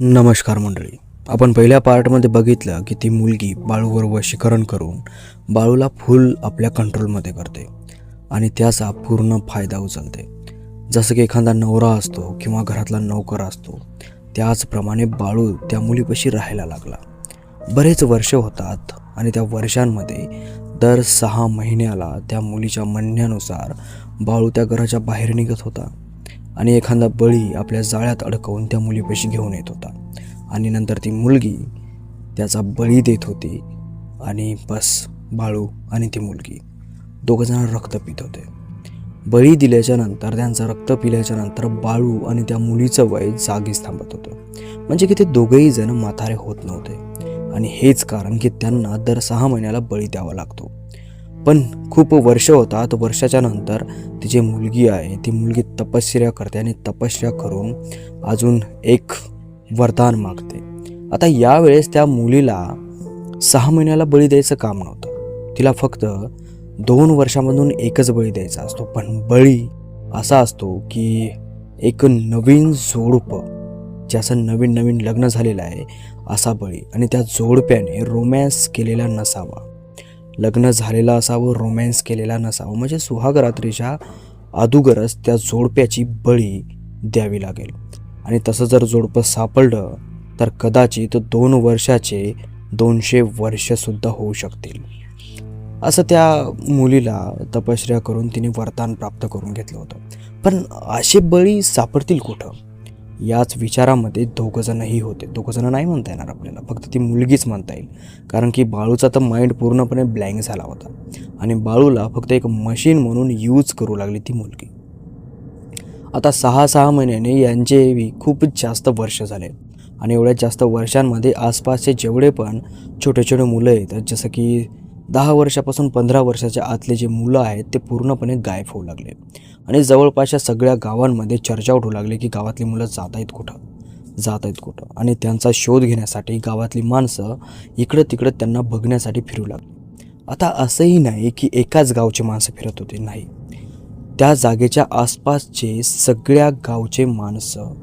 नमस्कार मंडळी. आपण पहिल्या पार्टमध्ये बघितलं की ती मुलगी बाळूवर वशीकरण करून बाळूला फुल आपल्या कंट्रोलमध्ये करते आणि त्याचा पूर्ण फायदा उचलते. जसं की एखादा नवरा असतो किंवा घरातला नोकर असतो त्याचप्रमाणे बाळू त्या मुलीपाशी राहायला लागला. बरेच वर्ष होतात आणि त्या वर्षांमध्ये दर सहा महिन्याला त्या मुलीच्या म्हणण्यानुसार बाळू त्या घराच्या बाहेर निघत होता. आणि एखादा बळी आपल्या जाळ्यात अडकवून त्या मुलीपाशी घेऊन येत होता. आणि नंतर ती मुलगी त्याचा बळी देत होती आणि बस बाळू आणि ती मुलगी दोघंजण रक्त पित होते. बळी दिल्याच्या नंतर त्यांचं रक्त पिल्याच्या नंतर बाळू आणि त्या मुलीचं वय जागीच थांबत होतं. म्हणजे की ते दोघेही जण म्हातारे होत नव्हते. आणि हेच कारण की त्यांना दर सहा महिन्याला बळी द्यावा लागतो. पण खूप वर्ष होतात. वर्षाच्या नंतर ती जी मुलगी आहे ती मुलगी तपश्चर्या करते आणि तपश्चर्या करून अजून एक वरदान मागते. आता यावेळेस त्या मुलीला सहा महिन्याला बळी द्यायचं काम नव्हतं. तिला फक्त दोन वर्षामधून एकच बळी द्यायचा असतो. पण बळी असा असतो की एक नवीन जोडप ज्याचं नवीन नवीन लग्न झालेलं आहे असा बळी. आणि त्या जोडप्याने रोमॅन्स केलेला नसावा. लग्न झालेलं असावं रोमॅन्स केलेला नसावं म्हणजे सुहाग रात्रीच्या अदुगरच त्या जोडप्याची बळी द्यावी लागेल. आणि तसं जर जोडपं सापडलं तर कदाचित दोन वर्षाचे दोनशे वर्षसुद्धा होऊ शकतील. असं त्या मुलीला तपश्चर्या करून तिने वरदान प्राप्त करून घेतलं होतं. पण असे बळी सापडतील कुठं? याच विचारामध्ये दोघंजणंही होते. दोघंजणं नाही म्हणता येणार आपल्याला. फक्त ती मुलगीच म्हणता येईल. कारण की बाळूचा तर माइंड पूर्णपणे ब्लँक झाला होता. आणि बाळूला फक्त एक मशीन म्हणून यूज करू लागली ती मुलगी. आता सहा सहा महिन्याने यांचे खूप जास्त वर्ष झाले. आणि एवढ्या जास्त वर्षांमध्ये आसपासचे जेवढे पण छोटे छोटे मुलं आहेत जसं की दहा वर्षापासून पंधरा वर्षाच्या आतले जे मुलं आहेत ते पूर्णपणे गायब होऊ लागले. आणि जवळपासच्या सगळ्या गावांमध्ये चर्चा उठू लागली की गावातली मुलं जात आहेत कुठं? जात आहेत कुठं? आणि त्यांचा शोध घेण्यासाठी गावातली माणसं इकडं तिकडं त्यांना बघण्यासाठी फिरू लागली. आता असंही नाही की एकाच गावचे माणसं फिरत होते नाही. त्या जागेच्या आसपासचे सगळ्या गावचे माणसं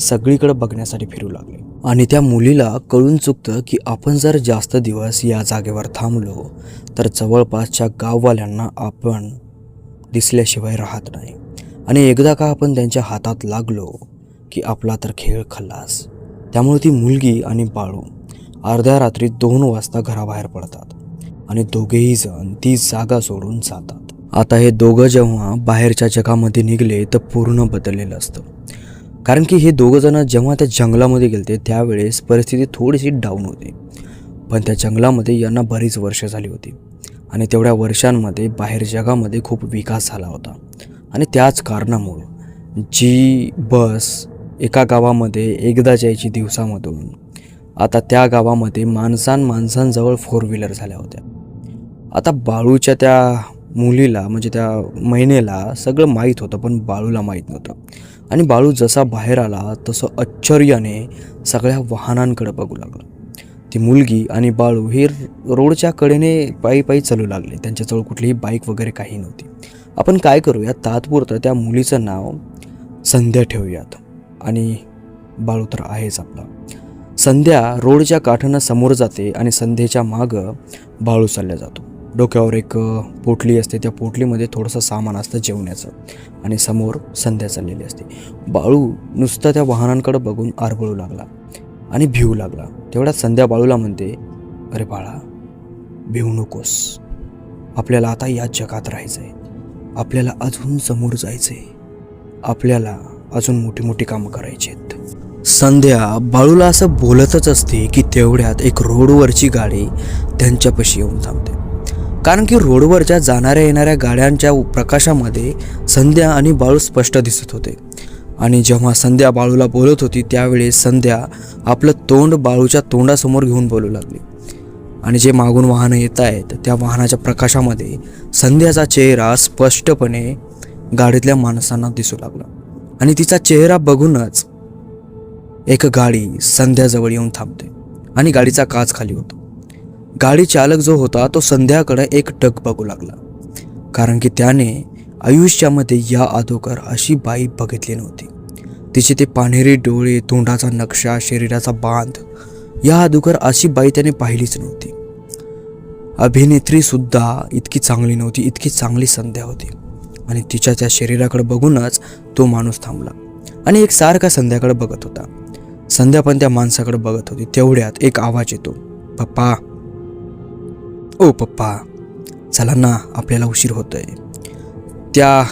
सगळीकडं बघण्यासाठी फिरू लागले. आणि त्या मुलीला कळून चुकतं की आपण जर जास्त दिवस या जागेवर थांबलो तर जवळपासच्या गाववाल्यांना आपण दिसल्याशिवाय राहत नाही. आणि एकदा का आपण त्यांच्या हातात लागलो की आपला तर खेळ खल्लास. त्यामुळे ती मुलगी आणि बाळू अर्ध्या रात्री दोन वाजता घराबाहेर पडतात आणि दोघेही जण ती जागा सोडून जातात. आता हे दोघं जेव्हा बाहेरच्या जगामध्ये निघले तर पूर्ण बदललेलं असतं. कारण की हे दोघंजणं जेव्हा त्या जंगलामध्ये गेलते त्यावेळेस परिस्थिती थोडीशी डाऊन होती. पण त्या जंगलामध्ये यांना बरीच वर्ष झाली होती. आणि तेवढ्या वर्षांमध्ये बाहेर जगामध्ये खूप विकास झाला होता. आणि त्याच कारणामुळं जी बस एका गावामध्ये एकदा जायची दिवसामधून आता त्या गावामध्ये माणसां माणसांजवळ फोर व्हीलर झाल्या होत्या. आता बाळूच्या त्या मुलीला म्हणजे त्या महिनेला सगळं माहीत होतं पण बाळूला माहीत नव्हतं. आणि बाळू जसा बाहेर आला तसं आश्चर्याने सगळ्या वाहनांकडे बघू लागला. ती मुलगी आणि बाळू हे रोडच्या कडेने पायी पायी चालू लागले. त्यांच्याजवळ कुठलीही बाईक वगैरे काही नव्हती. आपण काय करूया तात्पुरतं त्या मुलीचं नाव संध्या ठेवूयात. आणि बाळू तर आहेच आपला. संध्या रोडच्या काठानं समोर जाते आणि संध्येच्या मागं बाळू चालल्या जातो. डोक्यावर एक पोटली असते. त्या पोटलीमध्ये थोडंसं सामान असतं जेवण्याचं आणि समोर संध्या चाललेली असते. बाळू नुसतं त्या वाहनांकडे बघून आरबळू लागला आणि भिवू लागला. तेवढ्यात संध्या बाळूला म्हणते अरे बाळा भिवू नकोस. आपल्याला आता या जगात राहायचं आहे आपल्याला अजून समोर जायचं आहे आपल्याला अजून मोठी मोठी कामं करायची आहेत. संध्या बाळूला असं बोलतच असते की तेवढ्यात एक रोडवरची गाडी त्यांच्यापाशी येऊन थांबते. कारण की रोडवरच्या जाणाऱ्या येणाऱ्या गाड्यांच्या प्रकाशामध्ये संध्या आणि बाळू स्पष्ट दिसत होते. आणि जेव्हा संध्या बाळूला बोलत होती त्यावेळेस संध्या आपलं तोंड बाळूच्या तोंडासमोर घेऊन बोलू लागली. आणि जे मागून वाहनं येत आहेत त्या वाहनाच्या प्रकाशामध्ये संध्याचा चेहरा स्पष्टपणे गाडीतल्या माणसांना दिसू लागला. आणि तिचा चेहरा बघूनच एक गाडी संध्याजवळ येऊन थांबते आणि गाडीचा काच खाली होतो. गाडी चालक जो होता तो संध्याकडे एक टक बघू लागला. कारण की त्याने आयुष्यामध्ये या अगोदर अशी बाई बघितली नव्हती. तिचे ते पानेरी डोळे तोंडाचा नक्षा शरीराचा बांध या अगोदर अशी बाई त्याने पाहिलीच नव्हती. अभिनेत्री सुद्धा इतकी चांगली नव्हती इतकी चांगली संध्या होती. आणि तिच्या त्या शरीराकडे बघूनच तो माणूस थांबला आणि एक सारखा संध्याकडे बघत होता. संध्या पण त्या माणसाकडे बघत होती. तेवढ्यात एक आवाज येतो. पप्पा ओ पप्पा चला ना आपल्याला उशीर होतोय. त्या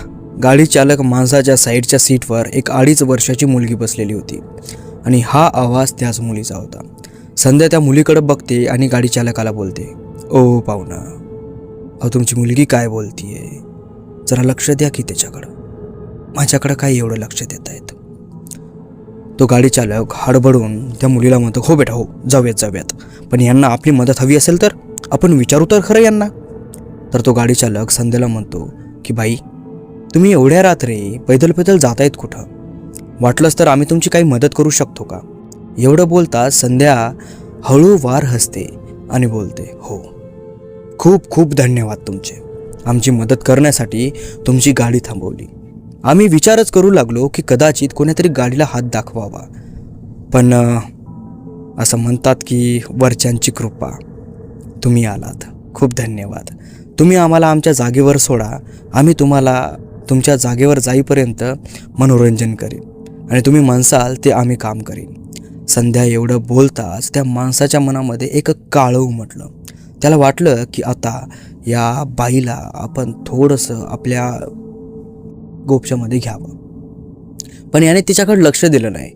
गाडी चालक माणसाच्या साईडच्या सीटवर एक अडीच वर्षाची मुलगी बसलेली होती आणि हा आवाज त्याच मुलीचा होता. संध्या त्या मुलीकडे बघते आणि गाडी चालकाला बोलते ओ पाहुणा अहो तुमची मुलगी काय बोलतीये? जरा लक्ष द्या की त्याच्याकडं. माझ्याकडं काय एवढं लक्ष देत आहेत. तो गाडी चालक हडबडून त्या मुलीला म्हणतो हो बेटा हो जाऊयात जाऊयात. पण यांना आपली मदत हवी असेल तर? आपण विचारू तर खरं यांना. तर तो गाडी चालक संध्याला म्हणतो की बाई तुम्ही एवढ्या रात्री पैदल पैदल जातायत कुठं? वाटलंच तर आम्ही तुमची काही मदत करू शकतो का? एवढं बोलता संध्या हळूवार हसते आणि बोलते हो खूप खूप धन्यवाद तुमचे. आमची मदत करण्यासाठी तुमची गाडी थांबवली. आम्ही विचारच करू लागलो की कदाचित कोणीतरी गाडीला हात दाखवावा. पण असं म्हणतात की वरच्यांची कृपा तुम्ही आलात. खूप धन्यवाद. तुम्ही आम्हाला आमच्या जागेवर सोडा. आम्ही तुम्हाला तुमच्या जागेवर जाईपर्यंत मनोरंजन करीन. आणि तुम्ही म्हणसाल ते आम्ही काम करीन. संध्या एवढं बोलताच त्या माणसाच्या मनामध्ये एक काळं उमटलं. त्याला वाटलं की आता या बाईला आपण थोडंसं आपल्या गोपशामध्ये घ्यावं. पण याने तिच्याकडे लक्ष दिलं नाही.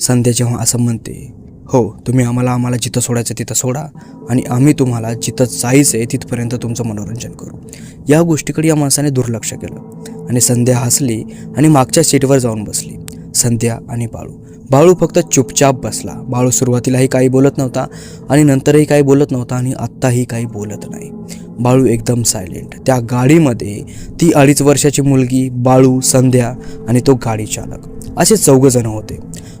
संध्या जेव्हा असं म्हणते हो तुम्ही आम्हाला आम्हाला जिथं सोडायचं तिथं सोडा आणि आम्ही तुम्हाला जिथं जायचं आहे तिथपर्यंत तुमचं मनोरंजन करू. या गोष्टीकडे या माणसाने दुर्लक्ष केलं आणि संध्या हसली आणि मागच्या सीटवर जाऊन बसली. संध्या आणि बाळू. बाळू फक्त चुपचाप बसला. बाळू सुरुवातीलाही काही बोलत नव्हता आणि नंतरही काही बोलत नव्हता आणि आत्ताही काही बोलत नाही. बाळू एकदम सायलेंट त्या गाडीमध्ये ती अडीच वर्षाची मुलगी बाळू संध्या आणि तो गाडी चालक असे चौघजण होते.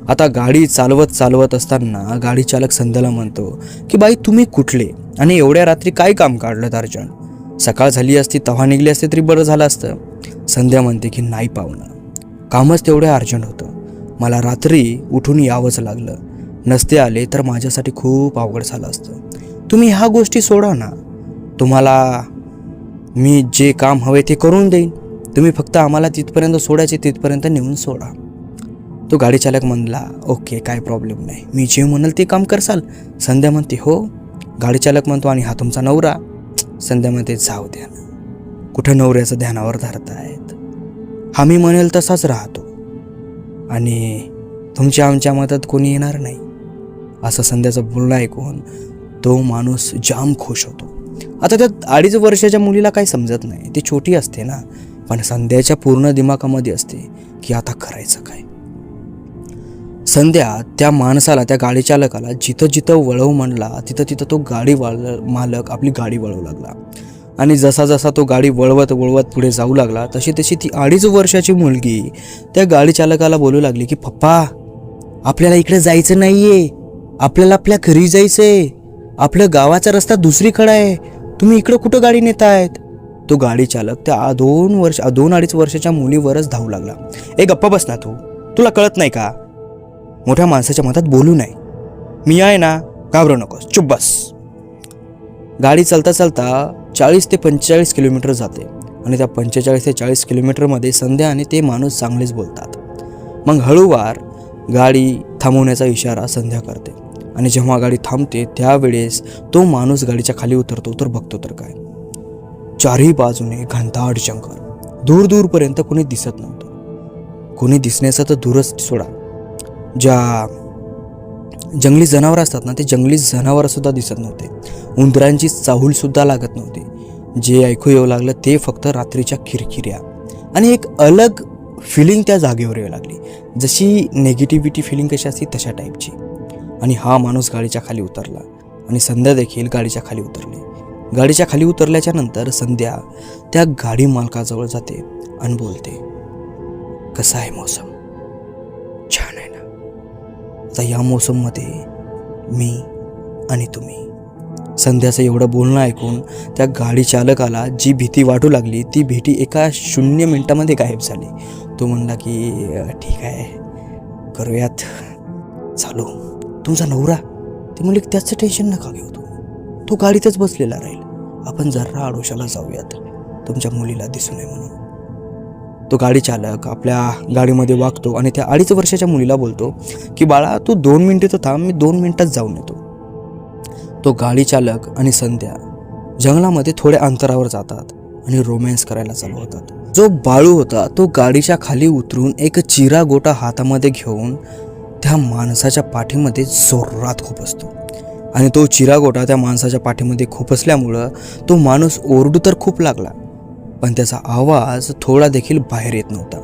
आता गाडी चालवत चालवत असताना गाडी चालक संध्याला म्हणतो की बाई तुम्ही कुठले? आणि एवढ्या रात्री काय काम काढलं अर्जंट सकाळ झाली असती तव्हा निघली असते तरी बरं झालं असतं. संध्या म्हणते की नाही पाहुणं. कामच तेवढं अर्जंट होतं. मला रात्री उठून यावंच लागलं. नसते आले तर माझ्यासाठी खूप अवघड झालं असतं. तुम्ही ह्या गोष्टी सोडा ना. तुम्हाला मी जे काम हवे ते करून देईन. तुम्ही फक्त आम्हाला तिथपर्यंत सोडायचे तिथपर्यंत नेऊन सोडा. तो गाडी चालक म्हणला ओके काय प्रॉब्लेम नाही. मी जे म्हणाल ते काम करसाल. संध्या म्हणते हो. गाडी चालक म्हणतो आणि हा तुमचा नवरा. संध्या म्हणते जाऊ द्या ना. कुठं नवऱ्याचं ध्यानावर धरतायत? हा मी म्हणेल तसाच राहतो. आणि तुमच्या आमच्या मदत कोणी येणार नाही? असं संध्याचं बोलणं ऐकून तो माणूस जाम खुश होतो. आता त्या अडीच वर्षाच्या मुलीला काही समजत नाही. ती छोटी असते ना. पण संध्याच्या पूर्ण दिमागामध्ये असते की आता करायचं काय? संध्या त्या माणसाला त्या गाडी चालकाला जिथं जिथं वळव म्हणला तिथं तिथं तो गाडी वाळ मालक आपली गाडी वळवू लागला. आणि जसा जसा तो गाडी वळवत वळवत पुढे जाऊ लागला तशी तशी ती अडीच वर्षाची मुलगी त्या गाडी चालकाला बोलू लागली की पप्पा आपल्याला इकडे जायचं नाहीये. आपल्याला आपल्या घरी जायचंय. आपल्या गावाचा रस्ता दुसरीकडे आहे. तुम्ही इकडं कुठं गाडी नेतायत? तो गाडी चालक त्या दोन वर्ष दोन अडीच वर्षाच्या मुलीवरच धावू लागला. ए गप्पा बस ना तू. तुला कळत नाही का? मोठ्या माणसाच्या मतात बोलू नाही मी आहे ना घाबरू नकोस. चुप बस. गाडी चालता चालता चाळीस ते पंचेचाळीस किलोमीटर जाते आणि त्या पंचेचाळीस ते चाळीस किलोमीटरमध्ये संध्या आणि ते माणूस चांगलेच बोलतात. मग हळूवार गाडी थांबवण्याचा इशारा संध्या करते आणि जेव्हा गाडी थांबते त्यावेळेस तो माणूस गाडीच्या खाली उतरतो तर बघतो तर काय? चारही बाजूने घनताट जंगल दूर दूरपर्यंत कोणी दिसत नव्हतं. कोणी दिसण्याचं तर दूरच सोडा. ज्या जंगली जनावरं असतात ना ते जंगली जनावरंसुद्धा दिसत नव्हते. उंदरांची चाहूलसुद्धा लागत नव्हती. जे ऐकू येऊ लागलं ते फक्त रात्रीच्या खिरखिऱ्या. आणि एक अलग फिलिंग त्या जागेवर येऊ लागली. जशी नेगेटिव्हिटी फिलिंग कशी असते तशा टाईपची आणि हा माणूस गाडीच्या खाली उतरला. आणि संध्या देखील गाडीच्या खाली उतरली. गाडीच्या खाली उतरल्याच्या नंतर संध्या त्या गाडी मालकाजवळ जाते आणि बोलते कसा आहे मौसम? छान आहे. आता या मोसममध्ये मी आणि तुम्ही संध्याचं एवढं बोलणं ऐकून त्या गाडी चालकाला जी भीती वाटू लागली ती भीती एका शून्य मिनटामध्ये गायब झाली. तो म्हणला की ठीक आहे करूयात. चालू. तुमचा नवरा? ते म्हणजे त्याचं टेन्शन नका घेऊ तू तो गाडीतच बसलेला राहील. आपण जरा आडोशाला जाऊयात. तुमच्या मुलीला दिसू नये म्हणून. तो गाडी चालक आपल्या गाडीमध्ये वागतो आणि त्या अडीच वर्षाच्या मुलीला बोलतो की बाळा तू दोन मिनिटे तर थांब मी दोन मिनटात जाऊन येतो. तो गाडी चालक आणि संध्या जंगलामध्ये थोड्या अंतरावर जातात आणि रोमॅन्स करायला चालू होतात. जो बाळू होता तो गाडीच्या खाली उतरून एक चिरा गोटा हातामध्ये घेऊन त्या माणसाच्या पाठीमध्ये जोरात असतो आणि तो चिरा गोटा त्या माणसाच्या पाठीमध्ये खुपसल्यामुळं तो माणूस ओरडू तर खूप लागला पण त्याचा आवाज थोडा देखील बाहेर येत नव्हता.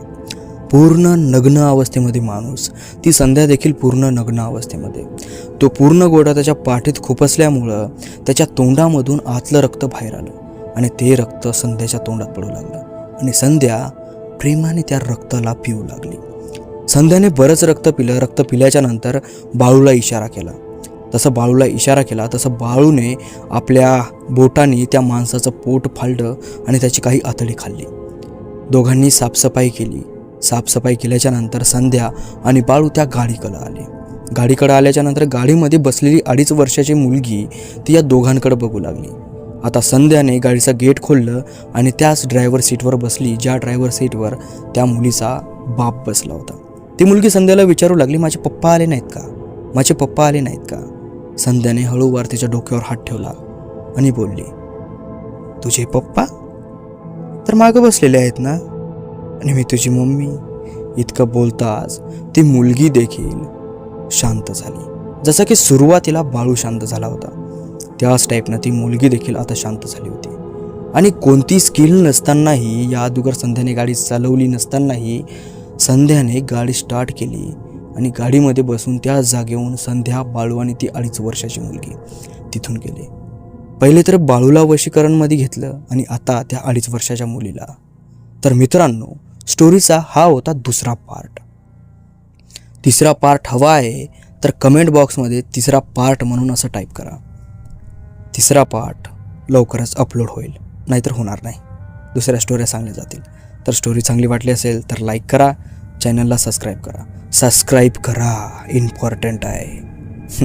पूर्ण नग्न अवस्थेमध्ये माणूस ती संध्या देखील पूर्ण नग्न अवस्थेमध्ये. तो पूर्ण गोडा त्याच्या पाठीत खुपसल्यामुळं त्याच्या तोंडामधून आतलं रक्त बाहेर आलं आणि ते रक्त संध्याच्या तोंडात पडू लागलं. आणि संध्या प्रेमाने त्या रक्ताला पिऊ लागली. संध्याने बरंच रक्त पिलं. रक्त पिल्याच्या नंतर बाळूला इशारा केला. तसं बाळूला इशारा केला तसं बाळूने आपल्या बोटाने त्या माणसाचं पोट फाललं आणि त्याची काही आतडी खाल्ली. दोघांनी साफसफाई केली. साफसफाई केल्याच्यानंतर संध्या आणि बाळू त्या गाडीकडं आले. गाडीकडं आल्याच्यानंतर गाडीमध्ये बसलेली अडीच वर्षाची मुलगी ती या दोघांकडे बघू लागली. आता संध्याने गाडीचं गेट खोललं आणि त्याच ड्रायव्हर सीटवर बसली ज्या ड्रायव्हर सीटवर त्या मुलीचा बाप बसला होता. ती मुलगी संध्याला विचारू लागली माझे पप्पा आले नाहीत का? माझे पप्पा आले नाहीत का? संध्याने हळूवार तिच्या डोक्यावर हात ठेवला आणि बोलली तुझे पप्पा तर मागं बसलेले आहेत ना? आणि मी तुझी मम्मी. इतकं बोलताच ती मुलगी देखील शांत झाली. जसं की सुरुवातीला बाळू शांत झाला होता. त्याच टाईपनं ती मुलगी देखील आता शांत झाली होती. आणि कोणती स्किल नसतानाही या अगोदर संध्याने गाडी चालवली नसतानाही संध्याने गाडी स्टार्ट केली. आणि गाडीमध्ये बसून त्या जागेहून संध्या बाळू आणि ती अडीच वर्षाची मुलगी तिथून गेले. पहिले तर बाळूला वशीकरणमध्ये घेतलं आणि आता त्या अडीच वर्षाच्या मुलीला. तर मित्रांनो स्टोरीचा हा होता दुसरा पार्ट. तिसरा पार्ट हवा आहे तर कमेंट बॉक्समध्ये तिसरा पार्ट म्हणून असं टाईप करा. तिसरा पार्ट लवकरच अपलोड होईल नाहीतर होणार नाही. दुसऱ्या स्टोऱ्या सांगल्या जातील. तर स्टोरी चांगली वाटली असेल तर लाईक करा चॅनलला सबस्क्राईब करा. सबस्क्राईब करा. इम्पॉर्टंट आहे.